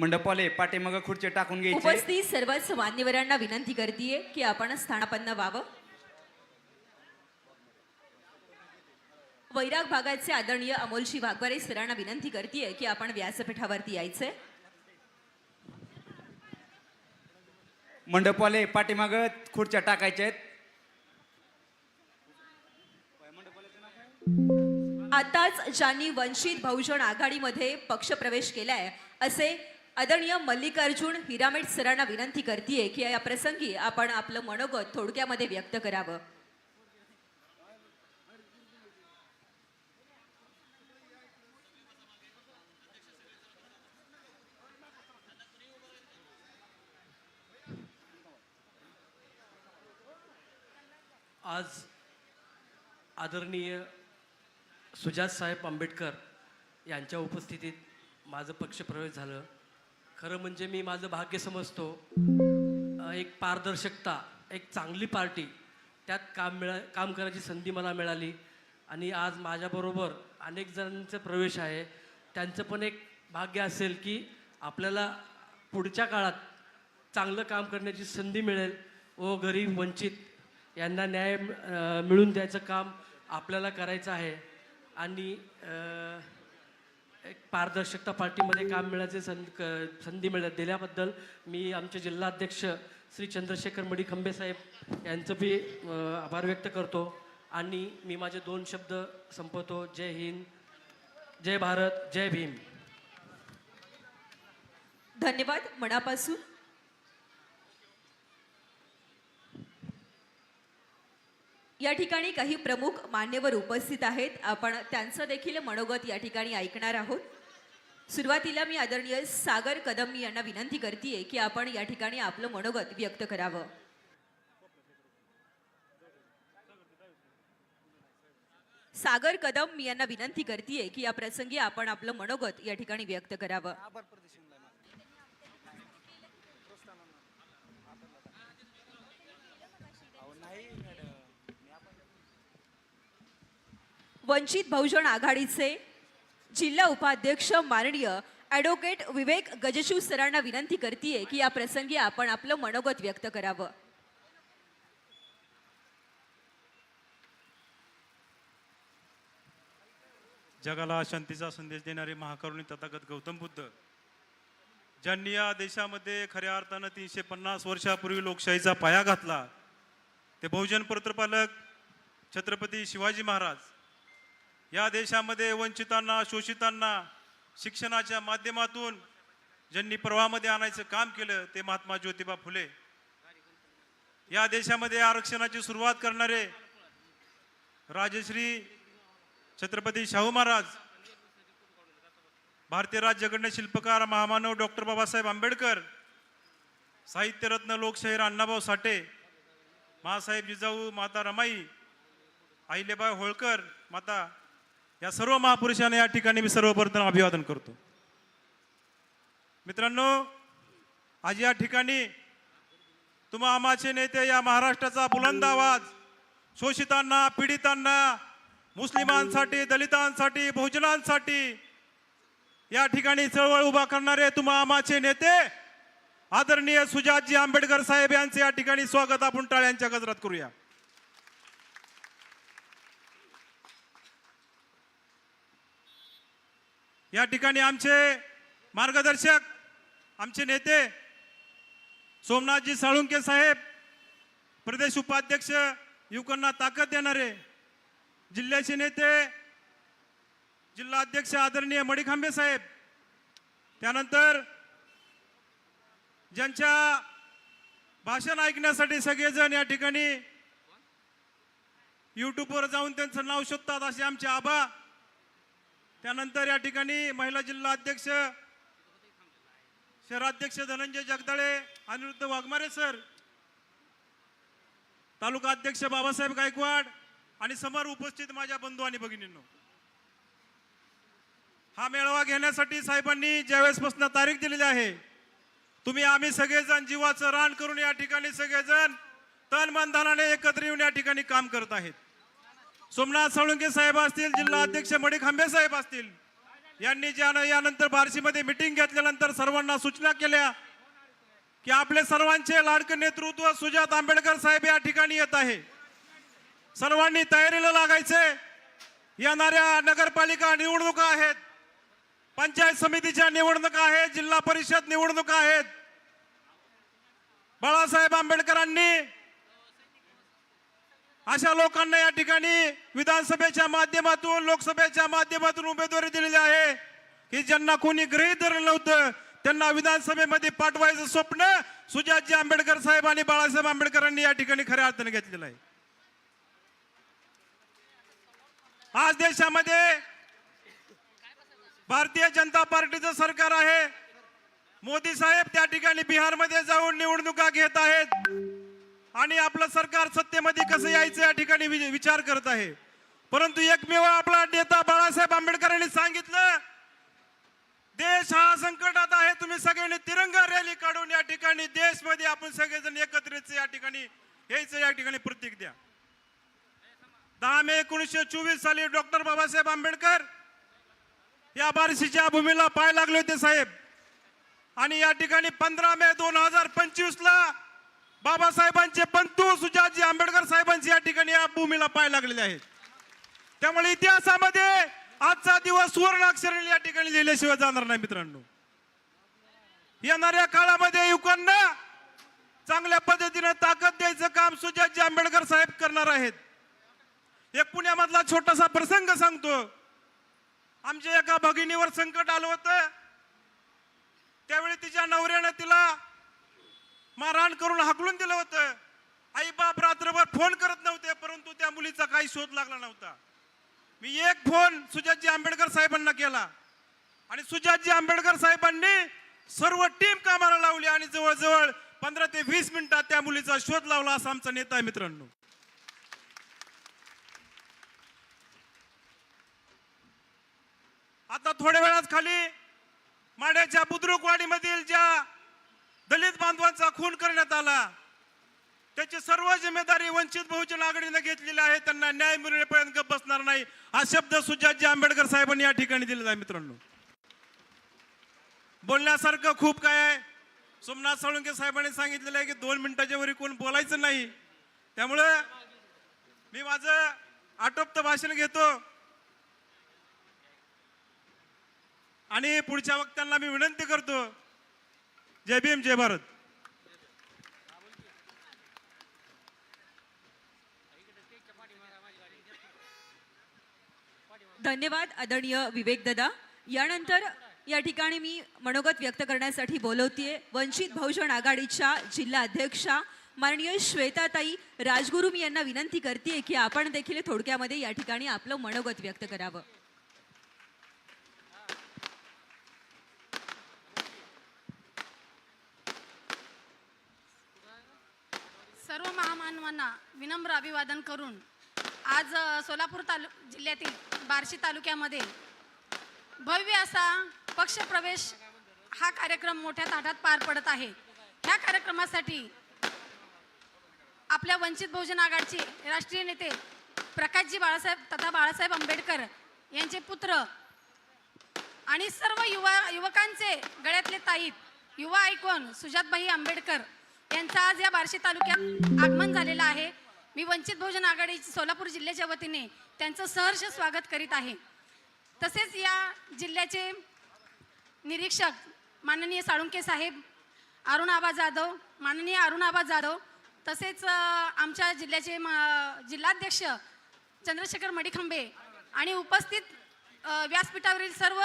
मंडपवाले पाठीमागं खुर्ची टाकून घ्यायचे. उपस्थित सर्वच मान्यवरांना विनंती करतीये की आपण स्थानापन्न व्हावं. वैराग भागाचे आदरणीय अमोलशी वाघवारे सरांना विनंती करतीये की आपण व्यासपीठावरती यायचंय. मंडपवाले पाठीमागं खुर्च्या टाकायच्या आहेत आताच ज्यांनी वंचित बहुजन आघाडीमध्ये पक्षप्रवेश केलाय असे आदरणीय मल्लिकार्जुन हिरामेट सरांना विनंती करते की या प्रसंगी आपण आपलं मनोगत थोडक्यामध्ये व्यक्त करावं. आज आदरणीय सुजात साहेब आंबेडकर यांच्या उपस्थितीत माझं पक्षप्रवेश झालं. खरं म्हणजे मी माझं भाग्य समजतो. एक पारदर्शकता एक चांगली पार्टी त्यात काम मिळा काम करायची संधी मला मिळाली. आणि आज माझ्याबरोबर अनेक जणांचा प्रवेश आहे. त्यांचं पण एक भाग्य असेल की आपल्याला पुढच्या काळात चांगलं काम करण्याची संधी मिळेल. व गरीब वंचित यांना न्याय मिळून द्यायचं काम आपल्याला करायचं आहे. आणि एक पारदर्शकता पार्टीमध्ये काम मिळायचे संध क- संधी मिळत दिल्याबद्दल मी आमचे जिल्हाध्यक्ष श्री चंद्रशेखर मडी खंबे साहेब यांचं बी आभार व्यक्त करतो. आणि मी माझे दोन शब्द संपवतो. जय हिंद जय भारत जय भीम. धन्यवाद मनापासून. या ठिकाणी काही प्रमुख मान्यवर उपस्थित आहेत. आपण त्यांचं देखील मनोगत या ठिकाणी ऐकणार आहोत. सुरुवातीला मी आदरणीय सागर कदम यांना विनंती करते की आपण या ठिकाणी आपलं मनोगत व्यक्त करावं. सागर कदम मी यांना विनंती करते की या प्रसंगी आपण आपलं मनोगत या ठिकाणी व्यक्त करावं. वंचित बहुजन आघाडीचे जिल्हा उपाध्यक्ष माननीय ॲडव्होकेट विवेक गजशू सरांना विनंती करते की या प्रसंगी आपण आपलं मनोगत व्यक्त करावं. जगाला शांतीचा संदेश देणारे महाकरुणी तथागत गौतम बुद्ध ज्यांनी या देशामध्ये खऱ्या अर्थानं तीनशे पन्नास वर्षापूर्वी लोकशाहीचा पाया घातला ते बहुजन पत्रपालक छत्रपती शिवाजी महाराज या देशामध्ये वंचितांना शोषितांना शिक्षणाच्या माध्यमातून ज्यांनी प्रवाहामध्ये आणायचं काम केलं ते महात्मा ज्योतिबा फुले. या देशामध्ये आरक्षणाची सुरुवात करणारे राजश्री छत्रपती शाहू महाराज भारतीय राज्यघटना शिल्पकार महामानव डॉक्टर बाबासाहेब आंबेडकर साहित्यरत्न लोकशाहीर अण्णाभाऊ साठे मासाहेब जिजाऊ माता रमाई आहिलेबाई होळकर माता या सर्व महापुरुषांना या ठिकाणी मी सर्वप्रथम अभिवादन करतो. मित्रांनो आज या ठिकाणी तुम्हा आमाचे नेते या महाराष्ट्राचा बुलंद आवाज शोषितांना पीडितांना मुस्लिमांसाठी दलितांसाठी बहुजनांसाठी या ठिकाणी चळवळ उभा करणारे तुम्हा आमाचे नेते आदरणीय सुजातजी आंबेडकर साहेब यांचे या ठिकाणी स्वागत आपण टाळ्यांच्या गजरात करूया. या ठिकाणी आमचे मार्गदर्शक आमचे नेते सोमनाथजी साळुंके साहेब प्रदेश उपाध्यक्ष युवकांना ताकद देणारे जिल्ह्याचे नेते जिल्हा अध्यक्ष आदरणीय मडिखांबे साहेब त्यानंतर ज्यांच्या भाषण ऐकण्यासाठी सगळेजण या ठिकाणी यूट्यूबवर जाऊन त्यांचं नाव शोधतात असे आमचे आबा त्यानंतर या ठिकाणी महिला जिल्हा अध्यक्ष शहराध्यक्ष धनंजय जगदाळे अनिरुद्ध वाघमारे सर तालुका अध्यक्ष बाबासाहेब गायकवाड आणि समोर उपस्थित माझ्या बंधू आणि भगिनींनो. हा मेळावा घेण्यासाठी साहेबांनी ज्यावेळेसपासून तारीख दिलेली आहे तुम्ही आम्ही सगळेजण जीवाचं रान करून या ठिकाणी सगळेजण तन मनधनाने एकत्र येऊन या ठिकाणी काम करत आहेत. सोमनाथ साळुंके साहेब असतील जिल्हा अध्यक्ष मडी खांबे साहेब असतील यांनी ज्यानं यानंतर बार्शीमध्ये मिटिंग घेतल्यानंतर सर्वांना सूचना केल्या की आपले सर्वांचे लाडके नेतृत्व सुजात आंबेडकर साहेब या ठिकाणी येत आहे. सर्वांनी तयारीला लागायचे. येणाऱ्या नगरपालिका निवडणुका आहेत. पंचायत समितीच्या निवडणुका आहेत जिल्हा परिषद निवडणुका आहेत. बाळासाहेब आंबेडकरांनी अशा लोकांना या ठिकाणी विधानसभेच्या माध्यमातून लोकसभेच्या माध्यमातून उमेदवारी दिलेली आहे की ज्यांना कोणी गृहीत धरलं नव्हतं त्यांना विधानसभेमध्ये पाठवायचं स्वप्न सुजातजी आंबेडकर साहेब आणि बाळासाहेब आंबेडकरांनी या ठिकाणी खऱ्या अर्थाने घेतलेलं आहे. आज देशामध्ये भारतीय जनता पार्टीचं सरकार आहे. मोदी साहेब त्या ठिकाणी बिहारमध्ये जाऊन निवडणुका घेत आहेत. आणि आपलं सरकार सत्तेमध्ये कसं यायचं या ठिकाणी वि- विचार करत आहे. परंतु एकमेव आपला नेता बाळासाहेब आंबेडकरांनी सांगितलं देश हा संकटात आहे तुम्ही सगळ्यांनी तिरंगा रॅली काढून या ठिकाणी देशमध्ये आपण सगळेजण एकत्रित या ठिकाणी यायचं या ठिकाणी प्रतीक द्या. दहा मे एकोणीसशे चोवीस साली डॉक्टर बाबासाहेब आंबेडकर या बार्शीच्या भूमीला पाय लागले होते साहेब. आणि या ठिकाणी पंधरा मे दोन हजार पंचवीस ला बाबासाहेबांचे पंतू सुजातजी आंबेडकर साहेबांचे या ठिकाणी या भूमीला पाय लागलेले आहेत. त्यामुळे इतिहासामध्ये आजचा दिवस सुवर्ण अक्षराने या ठिकाणी लिहिल्याशिवाय जाणार नाही मित्रांनो. येणाऱ्या काळामध्ये युवकांना चांगल्या पद्धतीने ताकद द्यायचं काम सुजातजी आंबेडकर साहेब करणार आहेत. एक पुण्यामधला छोटासा प्रसंग सांगतो. आमच्या एका भगिनीवर संकट आलं होतं. त्यावेळी तिच्या नवऱ्यानं तिला मारहाण करून हाकलून दिलं होतं. आई बाप रात्रभर फोन करत नव्हते परंतु त्या मुलीचा काही शोध लागला नव्हता. मी एक फोन सुजातजी आंबेडकर साहेबांना केला. आणि सुजातजी आंबेडकर साहेबांनी सर्व टीम कामाला लावली आणि जवळजवळ पंधरा ते वीस मिनिटात त्या मुलीचा शोध लावला असा आमचा नेता आहे मित्रांनो. आता थोड्या वेळात खाली माड्याच्या बुद्रुकवाडीमधील ज्या दलित बांधवांचा खून करण्यात आला. त्याची सर्व जिम्मेदारी वंचित बहुजन आघाडीने घेतलेली आहे. त्यांना न्याय मिळण्यापर्यंत गप बसणार नाही. हा शब्द सुजातजी आंबेडकर साहेबांनी या ठिकाणी दिलेला आहे मित्रांनो. बोलण्यासारखं खूप काय आहे. सोमनाथ साळुंके साहेबांनी सांगितलेलं आहे की दोन मिनिटाच्या वरी कोण बोलायचं नाही. त्यामुळे मी माझं आटोपतं भाषण घेतो. आणि पुढच्या वक्त्यांना मी विनंती करतो. जय भीम जय भारत. धन्यवाद आदरणीय विवेक दादा. यानंतर या ठिकाणी मी मनोगत व्यक्त करण्यासाठी बोलवतीये वंचित बहुजन आघाडीच्या जिल्हा अध्यक्षा माननीय श्वेताताई राजगुरू मी यांना विनंती करते की आपण देखील थोडक्यामध्ये या ठिकाणी आपलं मनोगत व्यक्त करावं. मानवांना विनम्र अभिवादन करून आज सोलापूर तालु जिल्ह्यातील बार्शी तालुक्यामध्ये भव्य असा पक्षप्रवेश हा कार्यक्रम मोठ्या ताटात पार पडत आहे. ह्या कार्यक्रमासाठी आपल्या वंचित बहुजन आघाडीचे राष्ट्रीय नेते प्रकाशजी बाळासाहेब तथा बाळासाहेब आंबेडकर यांचे पुत्र आणि सर्व युवा युवकांचे गळ्यातले ताईत युवा ऐकून सुजातबाई आंबेडकर यांचं आज या बार्शी तालुक्यात आगमन झालेलं आहे. मी वंचित बहुजन आघाडी सोलापूर जिल्ह्याच्या वतीने त्यांचं सहर्ष स्वागत करीत आहे. तसेच या जिल्ह्याचे निरीक्षक माननीय साळुंके साहेब अरुण आबा जाधव माननीय अरुण आबा जाधव तसेच आमच्या जिल्ह्याचे म- जिल्हाध्यक्ष चंद्रशेखर मडिखंबे आणि उपस्थित व्यासपीठावरील सर्व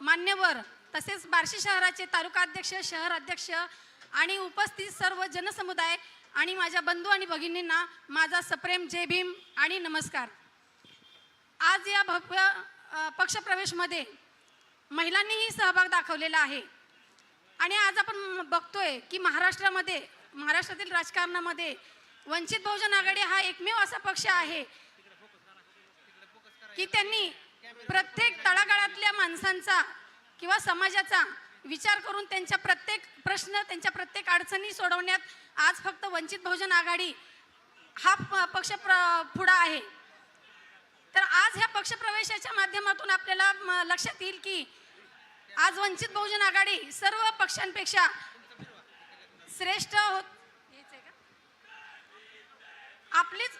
मान्यवर तसेच बार्शी शहराचे तालुका अध्यक्ष शहर अध्यक्ष आणि उपस्थित सर्व जनसमुदाय आणि माझ्या बंधू आणि भगिनींना माझा सप्रेम जय भीम आणि नमस्कार. आज या भव्य पक्षप्रवेशमध्ये महिलांनीही सहभाग दाखवलेला आहे. आणि आज आपण बघतोय की महाराष्ट्रामध्ये महाराष्ट्रातील राजकारणामध्ये वंचित बहुजन आघाडी हा एकमेव असा पक्ष आहे की त्यांनी प्रत्येक तळागाळातल्या माणसांचा किंवा समाजाचा विचार करून त्यांच्या प्रत्येक प्रश्न त्यांच्या प्रत्येक अडचणी सोडवण्यात आज फक्त वंचित बहुजन आघाडी हा प- पक्ष प्र पुढा आहे तर आज ह्या पक्षप्रवेशाच्या माध्यमातून आपल्याला म, लक्षात येईल की आज वंचित बहुजन आघाडी सर्व पक्षांपेक्षा श्रेष्ठ होत का? आपलीच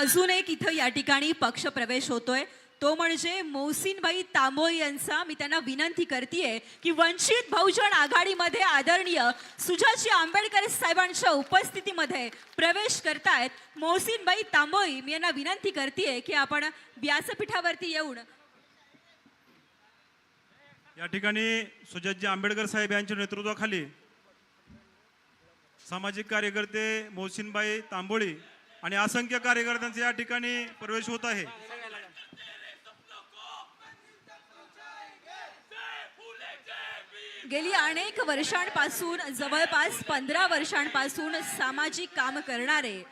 अजून एक इथं या ठिकाणी पक्ष प्रवेश होतोय. तो म्हणजे मोहसिनबाई तांबोळ यांचा. मी त्यांना विनंती करते की वंचित बहुजन आघाडीमध्ये आदरणीय सुजाजी आंबेडकर साहेबांच्या उपस्थितीमध्ये प्रवेश करतायत. मोहसिनबाई तांबोळी मी यांना विनंती करते की आपण व्यासपीठावरती येऊन या ठिकाणी सुजाजी आंबेडकर साहेब यांच्या नेतृत्वाखाली सामाजिक कार्यकर्ते मोहसिनबाई तांबोळी आणि असंख्य कार्यकर्त्यांचा या ठिकाणी प्रवेश होत आहे. गेली अनेक वर्षांपासून जवळपास पंधरा वर्षांपासून सामाजिक काम करणारे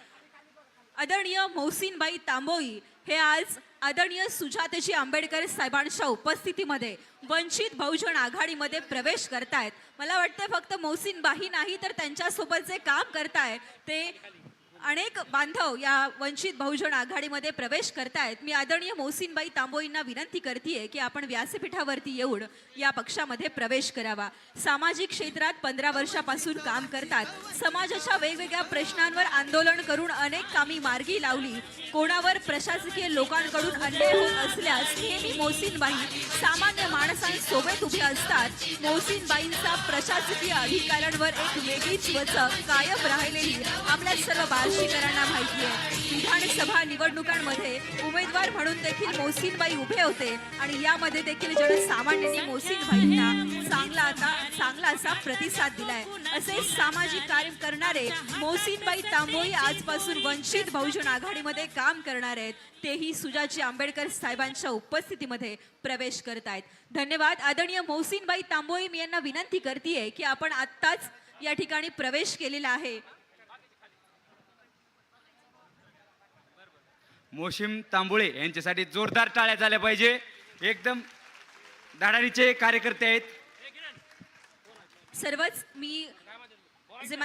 आदरणीय मोहसिनबाई तांबोई हे आज आदरणीय सुजातजी आंबेडकर साहेबांच्या उपस्थितीमध्ये वंचित बहुजन आघाडीमध्ये प्रवेश करतायत. मला वाटतं फक्त मोहसिनबाई नाही तर त्यांच्यासोबत जे काम करताय ते अनेक बांधव या वंचित बहुजन आघाडीमध्ये प्रवेश करतायत. मी आदरणीय मोहसिनबाई तांबोईंना विनंती करते की आपण व्यासपीठावरती येऊन या पक्षामध्ये प्रवेश करावा. सामाजिक क्षेत्रात पंधरा वर्षापासून काम करतात. समाजाच्या वेगवेगळ्या प्रश्नांवर आंदोलन करून अनेक कामी मार्गी लावली. कोणावर प्रशासकीय लोकांकडून अन्याय होत असल्यास नेहमी मोहसिनबाई सामान्य माणसांसोबत उभे असतात. मोहसिनबाईंचा प्रशासकीय अधिकाऱ्यांवर एक वेगळीच वचक कायम राहिलेली आपल्या सर्व बार्शीकरांना माहिती आहे. विधानसभा निवडणुकांमध्ये उमेदवार म्हणून देखील मोहसिनबाई उभे होते आणि यामध्ये देखील जनसामान्यांनी मोहसिनबाईंना चांगला आता चांगला असा प्रतिसाद दिलाय. असे सामाजिक कार्य करणारे मोहसिनबाई तांबोळी आजपासून वंचित बहुजन आघाडीमध्ये काम करणार आहेत. तेही सुजाजी आंबेडकर साहेबांच्या उपस्थितीमध्ये प्रवेश करत आहेत. धन्यवाद. आदरणीय मोहसिनबाई तांबोळी मी यांना विनंती करतेय की आपण आत्ताच या ठिकाणी प्रवेश केलेला आहे. मोशिम तांबुळे यांच्यासाठी जोरदार टाळ्या झाल्या पाहिजे. एकदम धाडाणीचे कार्यकर्ते आहेत. सर्वच मी जे